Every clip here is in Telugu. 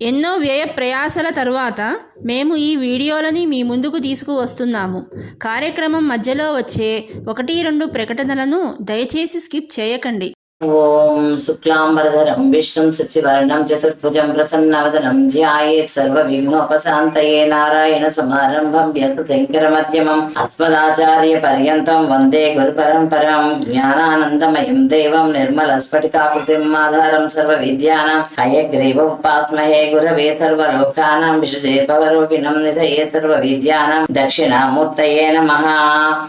ఎన్నో వ్యయ ప్రయాసల తరువాత మేము ఈ వీడియోలని మీ ముందుకు తీసుకువస్తున్నాము. కార్యక్రమం మధ్యలో వచ్చే ఒకటి రెండు ప్రకటనలను దయచేసి స్కిప్ చేయకండి. ఓం శుక్లాంబరధరం విష్ణుం శశివర్ణం చతుర్భుజం ప్రసన్నవదనం ధ్యాయేత్ సర్వ విఘ్నోపశాంతయే నారాయణ సమారంభం వ్యస్త శంకర మధ్యమం అస్మదాచార్య పర్యంతం వందే గురు పరంపరం జ్ఞానానందమయం దేవం నిర్మల స్ఫటికాకృతిం ఆధారం సర్వ విద్యానం హయగ్రీవ ఉపాస్మహే గురవే సర్వలోకానాం విషజేపవరోగిణం నిధయే సర్వ విద్యానం దక్షిణామూర్తయే నమ.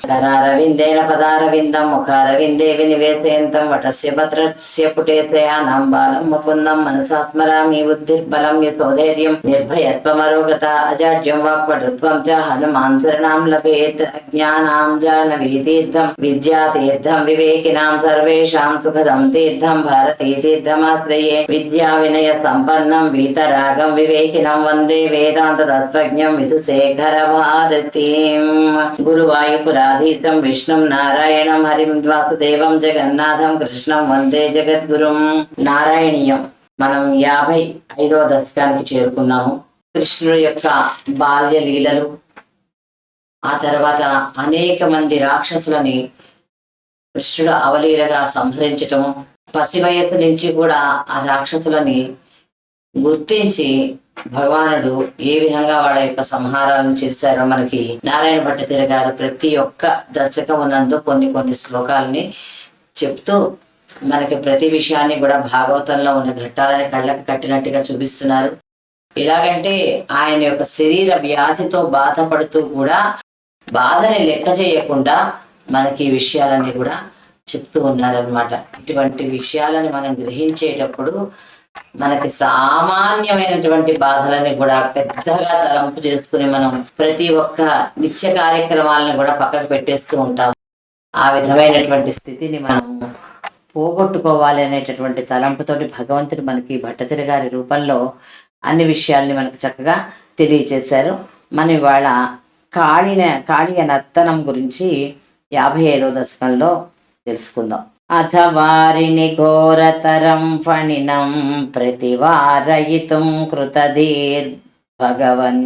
కరారవిందేన పదారవిందం ముఖారవిందే వినివేశయంతం వటస్య భద్రస్య పుటేశయానాం బాలం ముకుందం మనసా స్మరామి బుద్ధిర్బలం యశోధైర్యం నిర్భయత్వమరోగత అజాడ్యం వాక్పటుత్వం చ హనుమాన్ శరణాం లభేత్ అజ్ఞానాం జానవీ తీర్థం విద్యా తీర్థం వివేకినాం సర్వేషాం సుఖదం తీర్థం భారతీ తీర్థమాశ్రయే విద్యా వినయ సంపన్నం వీతరాగం వివేకినం వందే వేదాంత తత్వజ్ఞం విదుశేఖర భారతీం గురువాయుపురాధీశం విష్ణుం నారాయణం హరిం వాసుదేవం జగన్నాథం కృష్ణం వందే జగద్గురుం నారాయణీయం. మనం యాభై ఐదవ దశకానికి చేరుకున్నాము. కృష్ణుడి యొక్క బాల్య లీలలు ఆ తర్వాత అనేక మంది రాక్షసులని కృష్ణుడు అవలీలగా సంహరించటం పసి వయస్సు నుంచి కూడా ఆ రాక్షసులని గుర్తించి భగవానుడు ఏ విధంగా వాళ్ళ యొక్క సంహారాలను చేశారో మనకి నారాయణ భట్టతిర గారు ప్రతి ఒక్క దశకం నందు కొన్ని కొన్ని శ్లోకాలని చెప్తూ మనకి ప్రతి విషయాన్ని కూడా భాగవతంలో ఉన్న ఘట్టాలని కళ్ళకు కట్టినట్టుగా చూపిస్తున్నారు. ఎలాగంటే ఆయన యొక్క శరీర వ్యాధితో బాధపడుతూ కూడా బాధని లెక్క చేయకుండా మనకి ఈ విషయాలన్నీ కూడా చెప్తూ ఉన్నారనమాట ఇటువంటి విషయాలను మనం గ్రహించేటప్పుడు మనకి సామాన్యమైనటువంటి బాధలని కూడా పెద్దగా తలంపు చేసుకుని మనం ప్రతి ఒక్క నిత్య కార్యక్రమాలను కూడా పక్కకు పెట్టేస్తూ ఉంటాం. ఆ విధమైనటువంటి స్థితిని మనం పోగొట్టుకోవాలి అనేటటువంటి తలంపుతోటి భగవంతుడు మనకి భట్టతిరి గారి రూపంలో అన్ని విషయాల్ని మనకు చక్కగా తెలియచేశారు. మనం ఇవాళ కాళీన కాళీయ నర్తనం గురించి యాభై ఐదో దశకంలో తెలుసుకుందాం. అథ వారిని ఘోరతరం ఫణినం ప్రతివారయితుం కృతధీర్ భగవన్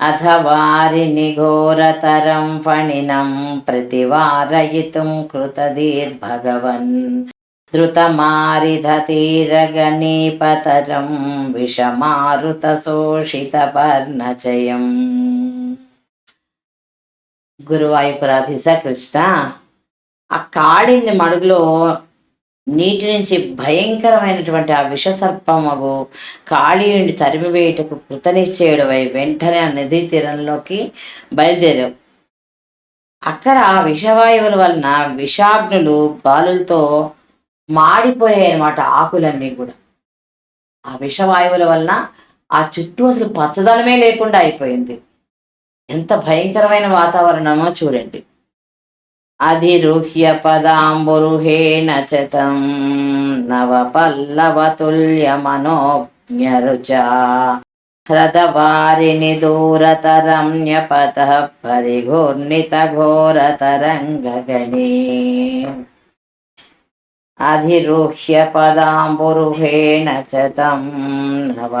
అథ వారిని ఘోరతరం ఫణినం ప్రతివారయితుం కృతధీర్భగవన్ ధృతమారిధతీరగణీపతరం విషమారుత శోషిత పర్ణచయం గురువాయుపురాధీశ కృష్ణ ఆ కాడింది మడుగులో నీటి నుంచి భయంకరమైనటువంటి ఆ విషసర్పమగు కాళీయుని తరిమివేయటకు కృతనిశ్చయుడవై వెంటనే ఆ నదీ తీరంలోకి బయలుదేరావు. అక్కడ ఆ విషవాయువుల వలన విషాగ్నులు గాలులతో మాడిపోయాయి అన్నమాట ఆకులన్నీ కూడా. ఆ విషవాయువుల వలన ఆ చుట్టూ అసలు పచ్చదనమే లేకుండా అయిపోయింది. ఎంత భయంకరమైన వాతావరణమో చూడండి. అధిరుహ్య పదాంబురుహేణ చతం నవ పల్లవతుల్య మనోజ్ఞరుచ హ్రదవారిని దూరతరమ్యపత పరిఘూర్ణిత ఘోరతరంగగణే అధిరుహ్య పదాంబురుహేణ చతం నవ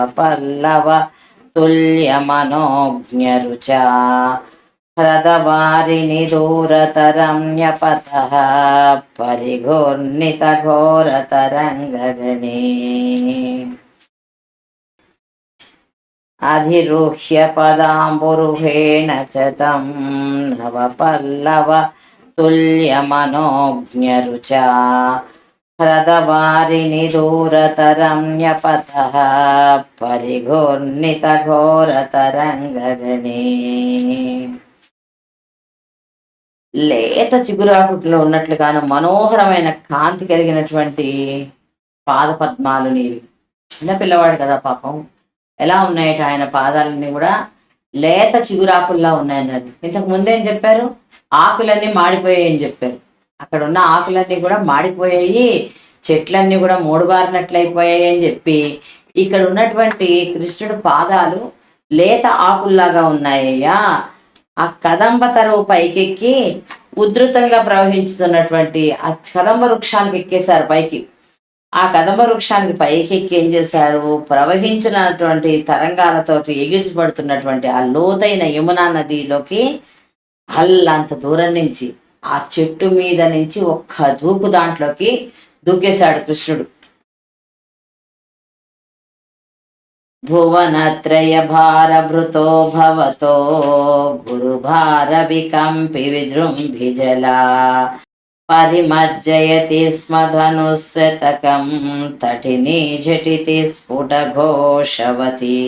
పల్లవ తుల్య మనోజ్ఞరుచ హ్రదవారిని దూరతరమ్యపత పరిఘూర్ణిత ఘోరతరంగగణే అధిరుహ్య పదాంబురుహేణ చతం లేత చిగురాకుట్లో ఉన్నట్లుగాను మనోహరమైన కాంతి కలిగినటువంటి పాదపద్మాలు నీవి. చిన్నపిల్లవాడు కదా పాపం. ఎలా ఉన్నాయట ఆయన పాదాలన్నీ కూడా? లేత చిగురాకుల్లా ఉన్నాయన్నది ఇంతకు ముందేం చెప్పారు? ఆకులన్నీ మాడిపోయాయి అని చెప్పారు. అక్కడ ఉన్న ఆకులన్నీ కూడా మాడిపోయాయి. చెట్లన్నీ కూడా మూడుబారినట్లయిపోయాయి అని చెప్పి ఇక్కడ ఉన్నటువంటి కృష్ణుడు పాదాలు లేత ఆకుల్లాగా ఉన్నాయ్యా. ఆ కదంబ తరువు పైకెక్కి ఉధృతంగా ప్రవహించుతున్నటువంటి ఆ కదంబ వృక్షానికి ఎక్కేశారు పైకి. ఆ కదంబ వృక్షానికి పైకి ఎక్కి ఏం చేశారు? ప్రవహించినటువంటి తరంగాలతోటి ఎగిరి పడుతున్నటువంటి ఆ లోతైన యమునా నదిలోకి అల్లంత దూరం నుంచి ఆ చెట్టు మీద నుంచి ఒక్క దూకు దాంట్లోకి దూకేశాడు కృష్ణుడు. भुवनत्रयभारभृतो भवतो गुरुभारविकम्पि विजृम्भिजला परिमज्जयति स्म धनुशतकं तटिनी झटिति स्फुटघोषवती।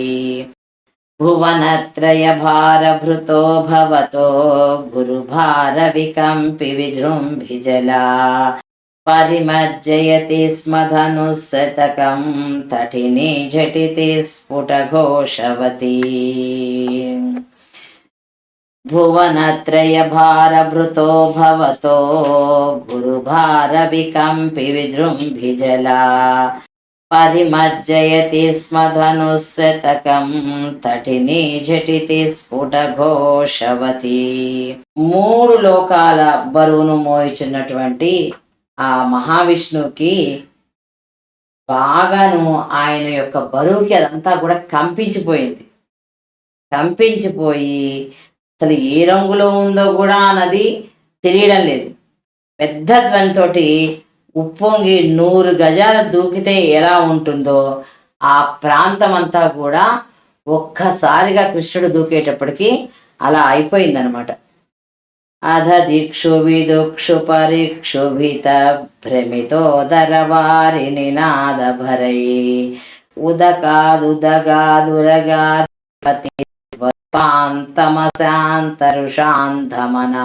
भुवनत्रयभारभृतो भवतो गुरुभारविकम्पि विजृम्भिजला పరిమజ్జయతి స్మ ధనుశతకం తటిని ఝటితి స్ఫుటఘోషవతి. భువనత్రయ భారభృతో భవతో గురుభార వికంపి విజృంభిజలా పరిమజ్జయతి స్మ ధనుశతకం తటిని ఝటితి స్ఫుటఘోషవతి. మూడు లోకాల బరువును మోయిచున్నటువంటి ఆ మహావిష్ణువుకి బాగాను ఆయన యొక్క బరువుకి అదంతా కూడా కంపించిపోయింది. కంపించిపోయి అసలు ఏ రంగులో ఉందో కూడా అన్నది తెలియడం లేదు. పెద్ద ధ్వనితోటి ఉప్పొంగి నూరు గజాలు దూకితే ఎలా ఉంటుందో ఆ ప్రాంతం అంతా కూడా ఒక్కసారిగా కృష్ణుడు దూకేటప్పటికి అలా అయిపోయిందనమాట అధ దిక్షు విదుక్షు పరిక్షుభిత భ్రమితోదరవారి నినాద భరై ఉదకాదుదగాదురగాధిపతి పాంతమశాంతరుషాంతమనా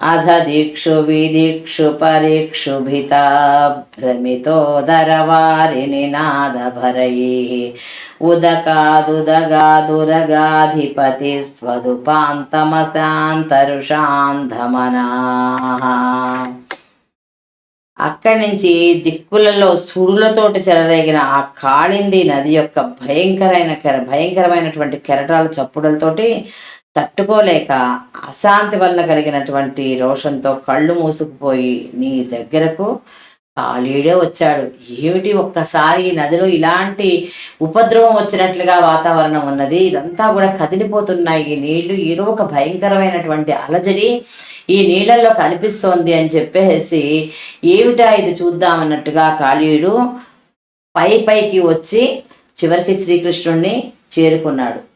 భరై ఉదకాదుదగాదురగాధిపతి స్వదుపాంతమశాంతరుషాంధమనా అధ దిక్షు విదిక్షు పరిక్షుభిత భ్రమితోదరవారి నినాద భరై ఉదకాదుదగాదురగాధిపతి స్వదుపాంతమశాంతరుషాంధమనా అక్కడి నుంచి దిక్కులలో సుడులతోటి చెలరేగిన ఆ కాళింది నది యొక్క భయంకరమైన కెర భయంకరమైనటువంటి కెరటాల చప్పుడలతోటి తట్టుకోలేక అశాంతి వలన కలిగినటువంటి రోషంతో కళ్ళు మూసుకుపోయి నీ దగ్గరకు కాళీడే వచ్చాడు. ఏమిటి ఒక్కసారి ఈ నదిలో ఇలాంటి ఉపద్రవం వచ్చినట్లుగా వాతావరణం ఉన్నది? ఇదంతా కూడా కదిలిపోతున్నాయి. ఈ నీళ్ళు ఏదో ఒక భయంకరమైనటువంటి అలజడి ఈ నీళ్ళల్లో కనిపిస్తోంది అని చెప్పేసి ఏమిటా ఇది చూద్దామన్నట్టుగా కాళీయుడు పై పైకి వచ్చి చివరికి శ్రీకృష్ణుణ్ణి చేరుకున్నాడు.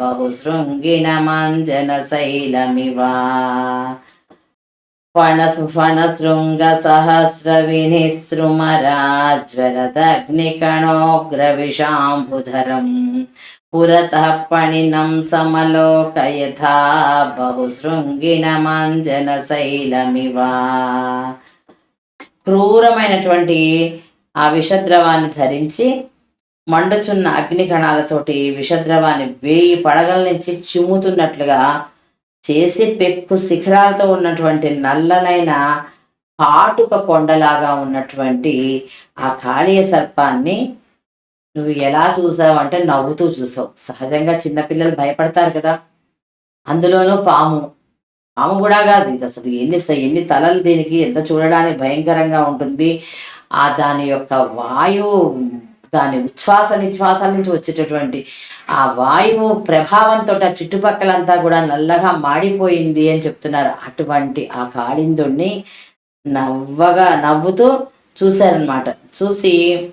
బహుశృంగిణమంజన శైలమివా ఫణసు ఫణశృంగ సహస్ర వినిసృమరాజ్వలదగ్నికణోగ్రవిషాంబుధరం పురతః పణినం సమలోకయథా బహుశృంగిణమంజన శైలమివా ఫణసు ఫణశృంగ సహస్ర వినిసృమరాజ్వలదగ్నికణోగ్రవిషాంబుధరం పురతః పణినం సమలోకయథా బహుశృంగిణమంజన శైలమివా క్రూరమైనటువంటి ఆ విషద్రవాన్ని ధరించి మండుచున్న అగ్నికణాలతోటి విషద్రవాన్ని వేయి పడగల నుంచి చిమ్ముతున్నట్లుగా చేసి పెక్కు శిఖరాలతో ఉన్నటువంటి నల్లనైన కాటుక కొండలాగా ఉన్నటువంటి ఆ కాళీయ సర్పాన్ని నువ్వు ఎలా చూసావు అంటే నవ్వుతూ చూసావు. సహజంగా చిన్నపిల్లలు భయపడతారు కదా. అందులోనూ పాము. పాము కూడా కాదు ఇది అసలు ఎన్ని ఎన్ని తలలు దీనికి ఎంత చూడడానికి భయంకరంగా ఉంటుంది. ఆ దాని యొక్క వాయు దాని ఉచ్ఛ్వాస నిశ్వాసాల నుంచి వచ్చేటటువంటి ఆ వాయువు ప్రభావంతో ఆ చుట్టుపక్కలంతా కూడా నల్లగా మాడిపోయింది అని చెప్తున్నారు. అటువంటి ఆ కాళిందుణ్ణి నవ్వగా నవ్వుతూ చూశారనమాట చూసి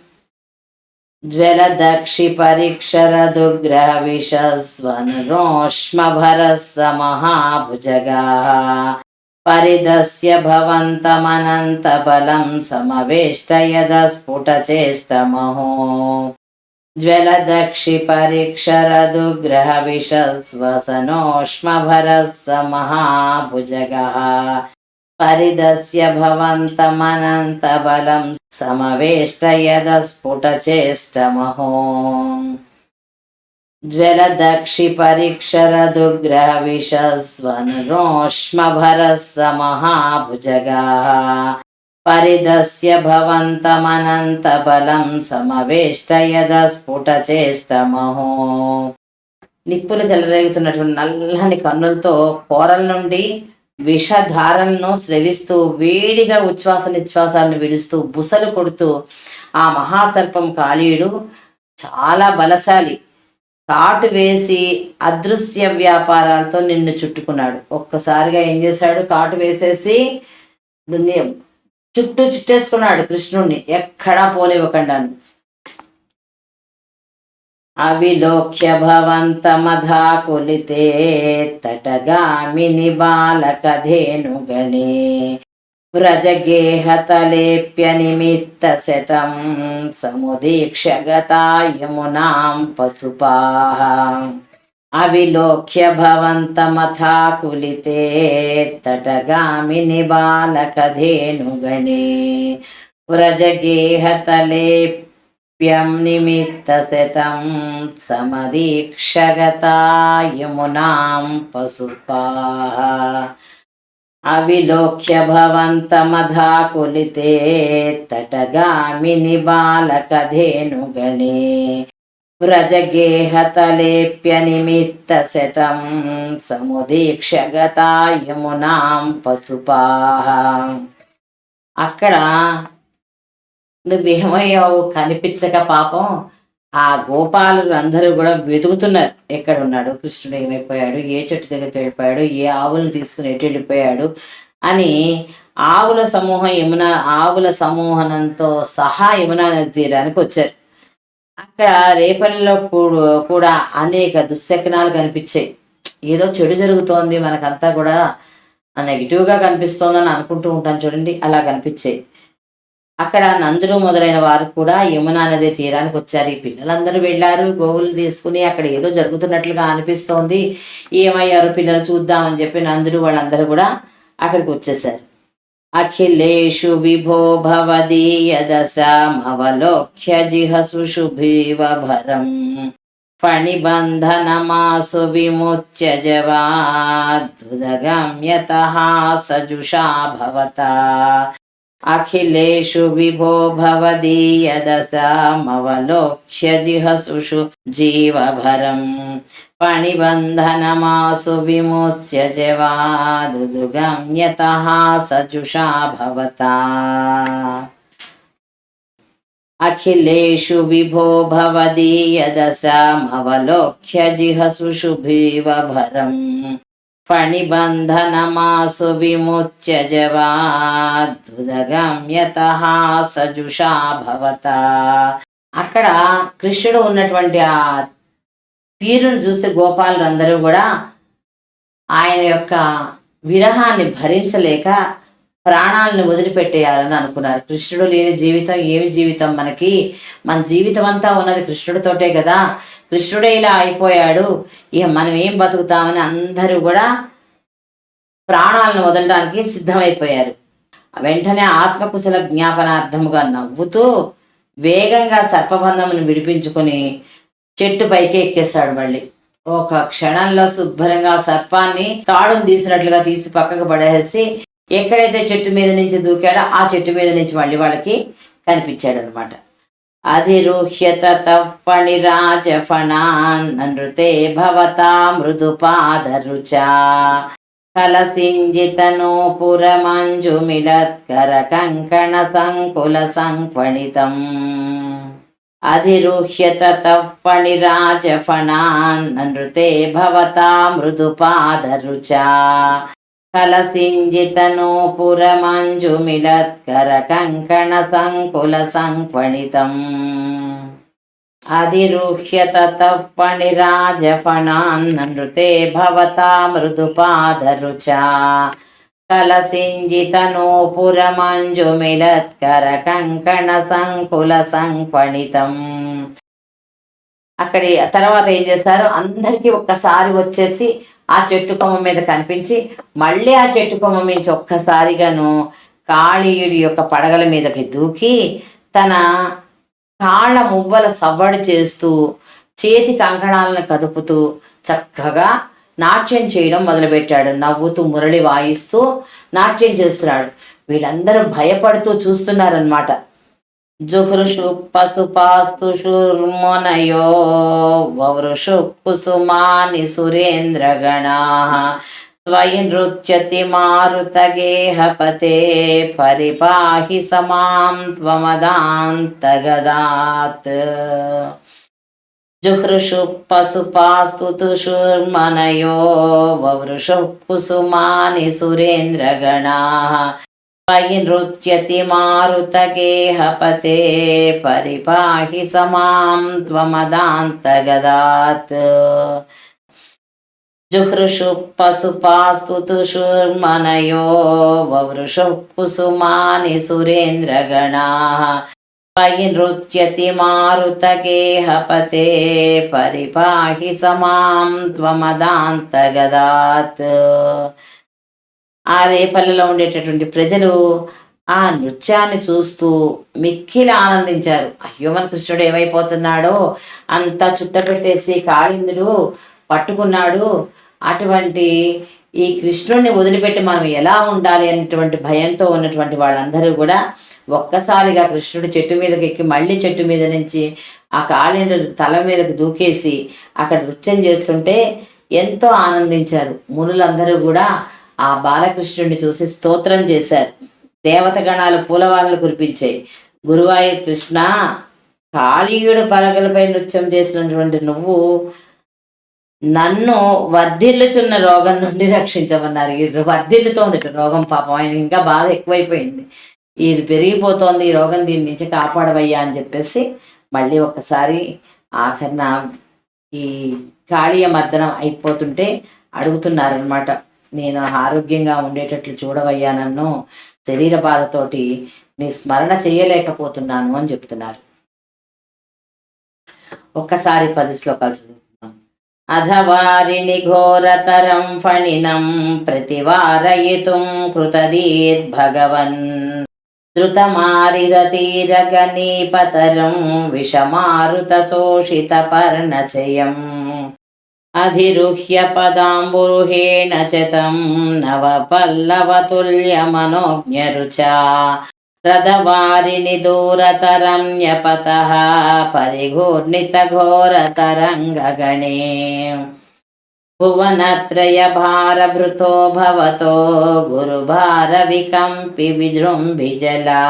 జ్వలదక్షి పరిక్షరదుగ్రహ విషస్వనురోష్మభరస్స మహాభుజగా పరిదస్య భవంతమనంత బలం సమవేష్టయద స్ఫుటచేష్టమహో. జ్వలదక్షి పరిక్షరదుగ్రహ విషస్వసనోష్మభరస్స మహాభుజగా మహాభుజగా పరిదస్య భవంతమనంత బలం సమవేష్టయద స్ఫుటచేష్టమహో నిప్పులు చెలరేగుతున్నటువంటి నల్లని కన్నులతో కోరల నుండి విషధారలను స్రవిస్తూ వేడిగా ఉచ్ఛ్వాస నిశ్వాసాలను విడుస్తూ బుసలు కొడుతూ ఆ మహాసర్పం కాళీయుడు చాలా బలశాలి. కాటు వేసి అదృశ్య వ్యాపారాలతో నిన్ను చుట్టుకున్నాడు. ఒక్కసారిగా ఏం చేశాడు? కాటు వేసేసి చుట్టూ చుట్టేసుకున్నాడు కృష్ణుణ్ణి. ఎక్కడా పోనివ్వకుండా అవిలోక్య భవంతమధాకులితే తటగామిని బాలకధేనుగణే వ్రజగేహతలేప్య నిమిత్త శతం సముదీక్ష్య గతాయమునాం పశుపాః అవిలోక్య భవంతమథాకులితే తటగామిని బాలకధేనుగణే వ్రజగేహతలేప్యం నిమిత్త శతం సమదీక్షగతాయమునాం పశుపాః అవిలోక్య భవంతమధాకులితే తటగామిని బాలకధేనుగణే వ్రజగేహతలేప్య నిమిత్త శతం సముదీక్షగతాయమునాం గతాయమునాం అక్కడ అక్కడ నువ్వేమయ్యావు? కనిపించక పాపం. ఆ గోపాలులు అందరూ కూడా వెతుకుతున్నారు. ఎక్కడ ఉన్నాడు కృష్ణుడు ఏమైపోయాడు? ఏ చెట్టు దగ్గరికి వెళ్ళిపోయాడు? ఏ ఆవులను తీసుకుని ఎటు వెళ్ళిపోయాడు? అని ఆవుల సమూహం యమున ఆవుల సమూహనంతో సహా యమునా నది తీరానికి వచ్చారు. అక్కడ రేపల్లిలో కూ- కూడా అనేక దుశ్శకనాలు కనిపించాయి. ఏదో చెడు జరుగుతోంది. మనకంతా కూడా నెగిటివ్గా కనిపిస్తోందని అనుకుంటూ ఉంటాం చూడండి. అలా కనిపించాయి. అక్కడ నందులు మొదలైన వారు కూడా యమునా నది తీరానికి వచ్చారు. ఈ పిల్లలందరూ వెళ్ళారు గోవులు తీసుకుని అక్కడ ఏదో జరుగుతున్నట్లుగా అనిపిస్తోంది. ఏమయ్యారు పిల్లలు చూద్దామని చెప్పి నందులు వాళ్ళందరూ కూడా అక్కడికి వచ్చేసారు అఖిలేషు విభో భవదీయదశామవలోక్య జిహసు శుభీవభరం ఫణిబంధనమాసు విముచ్య జవాద్దుదగమ్యత సజుషా భవతా. अखिलेषु विभो भवति जीवभरम् पणिबन्धनमासु विमुच्युगम्यतः सजुषा भवता। अखिलेषु विभो यदसामवलोक्य जिहसुषुरम् ఫణిబంధనమాసు విముచ్య జవాద్దుదగమ్యత సజుషా భవత. అక్కడ కృష్ణుడు ఉన్నటువంటి ఆ తీరును చూసి గోపాలందరూ కూడా ఆయన యొక్క విరహాన్ని భరించలేక ప్రాణాలను వదిలిపెట్టేయాలని అనుకున్నారు. కృష్ణుడు లేని జీవితం ఏమి జీవితం మనకి? మన జీవితం అంతా ఉన్నది కృష్ణుడితోటే కదా. కృష్ణుడే ఇలా అయిపోయాడు. ఇక మనం ఏం బతుకుతామని అందరూ కూడా ప్రాణాలను వదలడానికి సిద్ధమైపోయారు. వెంటనే ఆత్మకుశల జ్ఞాపనార్థముగా నవ్వుతూ వేగంగా సర్పబంధమును విడిపించుకొని చెట్టు పైకి ఎక్కేశాడు మళ్ళీ. ఒక క్షణంలో శుభ్రంగా సర్పాన్ని తాడును తీసినట్లుగా తీసి పక్కకు పడేసి ఎక్కడైతే చెట్టు మీద నుంచి దూకాడో ఆ చెట్టు మీద నుంచి మళ్ళీ వాళ్ళకి కనిపించాడు అనమాట అధిరుహ్యత తప్పణిరాజఫణాన్ నృతే భవతా మృదుపాదరుచా. కలసింజితనూపురమంజుమిలత్కర కంకణ సంకుల సంక్వణితం అధిరుహ్యత తతః ఫణిరాజఫణాన్ నృతే భవతా మృదుపాదరుచా. కలసింజితనూపురమంజుమిలత్కర కంకణ సంకుల సంక్వణితం అధిరుహ్య తతః ఫణిరాజఫణాన్ నృతే భవతా మృదుపాదరుచా కలసింజితనూపురమంజుమిలత్కర కంకణ సంకుల సంక్వణితం అక్కడి తర్వాత ఏం చేస్తారు? అందరికీ ఒక్కసారి వచ్చేసి ఆ చెట్టు కొమ్మ మీద కనిపించి మళ్ళీ ఆ చెట్టు కొమ్మ నుంచి ఒక్కసారిగాను కాళీయుడి యొక్క పడగల మీదకి దూకి తన కాళ్ళ మువ్వల సవ్వడి చేస్తూ చేతి కంకణాలను కదుపుతూ చక్కగా నాట్యం చేయడం మొదలుపెట్టాడు. నవ్వుతూ మురళి వాయిస్తూ నాట్యం చేస్తున్నాడు. వీళ్ళందరూ భయపడుతూ చూస్తున్నారనమాట జుహృషు పశుపాస్తు శూర్మోనయో వవృషు కుసుమాని సురేంద్రగణా. స్వయం నృత్యతి మారుతగేహపతే పరిపాహి సమాం త్వమదాంతగదాత్. జుహృషు పశుపాస్తు శూర్మనయో వవృషు కుసుమాని సురేంద్రగణా. పయి నృత్యతి మారుతగేహపతే పరిపాహి సమాం త్వమదాంతగదాత్. జుహృషు పశుపాస్తుతుషుర్మనయో వవృషు కుసుమాని సురేంద్రగణా. పయి నృత్యతి మారుతగేహపతే పరిపాహి సమాం త్వమదాంతగదాత్. ఆ రేపల్లెలో ఉండేటటువంటి ప్రజలు ఆ నృత్యాన్ని చూస్తూ మిక్కిలి ఆనందించారు. అయ్యో మన కృష్ణుడు ఏమైపోతున్నాడో? అంతా చుట్టపెట్టేసి కాళిందుడు పట్టుకున్నాడు. అటువంటి ఈ కృష్ణుడిని వదిలిపెట్టి మనం ఎలా ఉండాలి అనేటువంటి భయంతో ఉన్నటువంటి వాళ్ళందరూ కూడా ఒక్కసారిగా కృష్ణుడు చెట్టు మీదకి ఎక్కి మళ్ళీ చెట్టు మీద నుంచి ఆ కాళిండు తల మీదకి దూకేసి అక్కడ నృత్యం చేస్తుంటే ఎంతో ఆనందించారు. మునులందరూ కూడా ఆ బాలకృష్ణుడిని చూసి స్తోత్రం చేశారు. దేవత గణాలు పూలవాళ్ళు కురిపించాయి. గురువాయూర్ కృష్ణ కాళీయుడు పలకలపై నృత్యం చేసినటువంటి నువ్వు నన్ను వర్ధిల్లుచున్న రోగం నుండి రక్షించమన్నారు. ఈ వర్ధిల్లుతోంది రోగం పాపం. ఆయన ఇంకా బాధ ఎక్కువైపోయింది. ఇది పెరిగిపోతోంది. ఈ రోగం దీని నుంచి కాపాడవయ్యా అని చెప్పేసి మళ్ళీ ఒకసారి ఆఖరిన ఈ కాళీయ మర్దనం అయిపోతుంటే అడుగుతున్నారనమాట నేను ఆరోగ్యంగా ఉండేటట్లు చూడవయ్యా నన్ను శరీర బాధతోటి నీ స్మరణ చేయలేకపోతున్నాను అని చెప్తున్నారు. ఒక్కసారి పది శ్లోకాలు చదువుకుందాం. అధవారిని ఘోరతరం ఫణినం ప్రతివారయితుం కృతదీద్ భగవన్. ధృతమారిరతీరగనీపతరం విషమారుత శోషిత పర్ణచయం అధిరుహ్య పదాంబురుహేణ చతం నవ పల్లవతుల్యమనోజ్ఞరుచా రథవారిని దూరతరం న్యపత పరిఘూర్ణిత ఘోరతరంగగణే భువనత్రయ భారభృతో భవతో గురుభార వికంపి విజృంభిజలా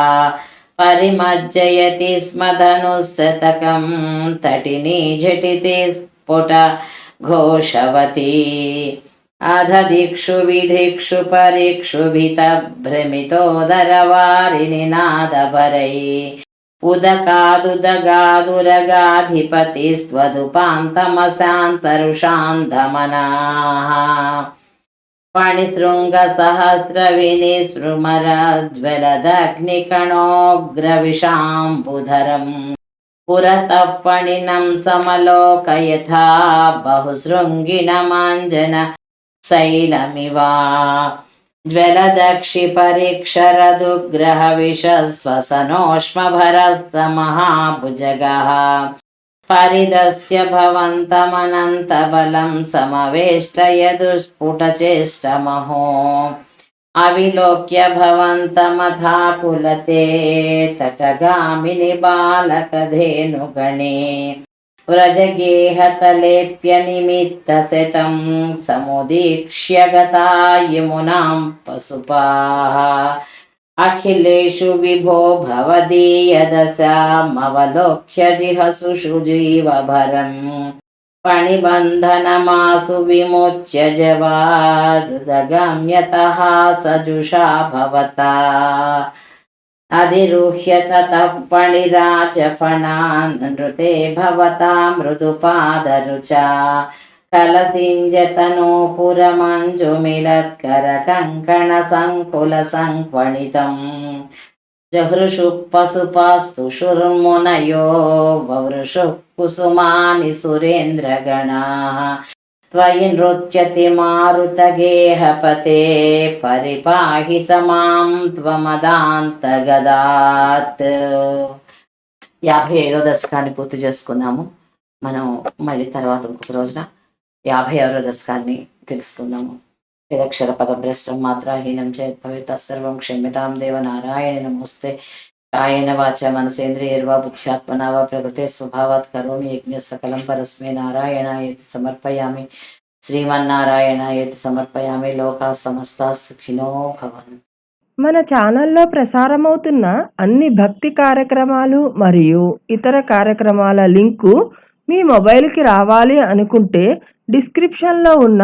పరిమజ్జయతి స్మ ధనుశతకం తటిని घोषवती। अध दिक्षु विधिक्षु परिक्षुभितभ्रमितो उदकादुदगादुरगाधिपतिस्त्वदुपान्तमशान्तरुषान्तमनाः। उदकादुदगादुरगाधिपतिस्वधूपान्तमशान्तरुषान्तमनाः భ్రమితోదరవారిని నాదభరై ఉదకాదుదగాదురగాధిపతి స్వదుపాంతమశాంతరుషాంధమనా ఫణిశృంగ సహస్ర వినిస్పృమరజ్వలదగ్నికణోగ్రవిషాంబుధరం పురతః ఫణినం సమలోకయథా బహుశృంగిణమాంజన అవిలోక్య భవంతమథాకులతే తటగామిని బాలకధేనుగణే వ్రజగేహతలేప్య నిమిత్త శతం సముదీక్ష్య గతా యమునాం పశుపాः. అఖిలేషు విభో భవదీయదశామవలోక్య జిహసు శుజీవభరం పణిబంధనమాసు విముచ్య జవాదుదగమ్యతః సజుషా భవతా. అధిరుహ్య తతః పణిరాచఫణాన్ నృతే భవతా జహృషు పశుపాస్తు శుర్మునయో వవృషు కుసుమాని సురేంద్రగణా త్వయి నృత్యతి మారుతగేహపతే పరిపాహి సమాం త్వమదాంతగదాత్ యాభై ఐదో దశకాన్ని పూర్తి చేసుకున్నాము మనం మళ్ళీ తర్వాత ఇంకొక రోజున యాభై ఆరో దశకాన్ని తెలుసుకుందాము. నిరక్షర పదభ్రష్టం మాత్రాహీనం చేత్ భవేత్ సర్వం క్షమ్యతాం దేవ నారాయణ నమస్తే కాయన వాచ మనసేంద్రియర్వా బుద్ధ్యాత్మనా వా ప్రకృతే స్వభావాత్ కరోమి యజ్ఞ సకలం పరస్మే ఏతి సమర్పయామి శ్రీమన్నారాయణ శ్రీమన్నారాయణాయేతి సమర్పయామి లోకా సమస్త సుఖినో భవన్ మన ఛానల్లో ప్రసారమవుతున్న అన్ని భక్తి కార్యక్రమాలు మరియు ఇతర కార్యక్రమాల లింకు మీ మొబైల్కి రావాలి అనుకుంటే డిస్క్రిప్షన్లో ఉన్న